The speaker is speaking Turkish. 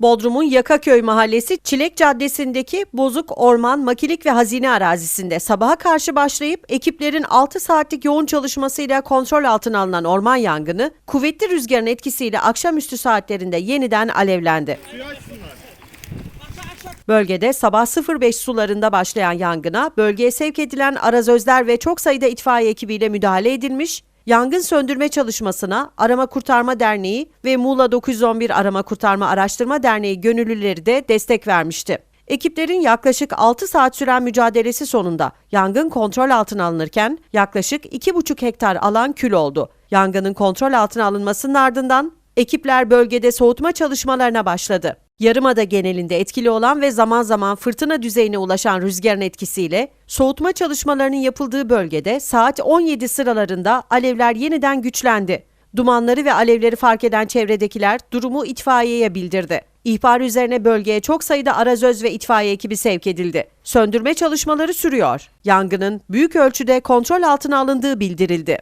Bodrum'un Yakaköy mahallesi Çilek Caddesi'ndeki Bozuk Orman, Makilik ve Hazine arazisinde sabaha karşı başlayıp ekiplerin 6 saatlik yoğun çalışmasıyla kontrol altına alınan orman yangını kuvvetli rüzgarın etkisiyle akşamüstü saatlerinde yeniden alevlendi. Bölgede sabah 05 sularında başlayan yangına bölgeye sevk edilen arazözler ve çok sayıda itfaiye ekibiyle müdahale edilmiş, yangın söndürme çalışmasına Arama Kurtarma Derneği ve Muğla 911 Arama Kurtarma Araştırma Derneği gönüllüleri de destek vermişti. Ekiplerin yaklaşık 6 saat süren mücadelesi sonunda yangın kontrol altına alınırken yaklaşık 2,5 hektar alan kül oldu. Yangının kontrol altına alınmasının ardından ekipler bölgede soğutma çalışmalarına başladı. Yarımada genelinde etkili olan ve zaman zaman fırtına düzeyine ulaşan rüzgarın etkisiyle soğutma çalışmalarının yapıldığı bölgede saat 17 sıralarında alevler yeniden güçlendi. Dumanları ve alevleri fark eden çevredekiler durumu itfaiyeye bildirdi. İhbar üzerine bölgeye çok sayıda arazöz ve itfaiye ekibi sevk edildi. Söndürme çalışmaları sürüyor. Yangının büyük ölçüde kontrol altına alındığı bildirildi.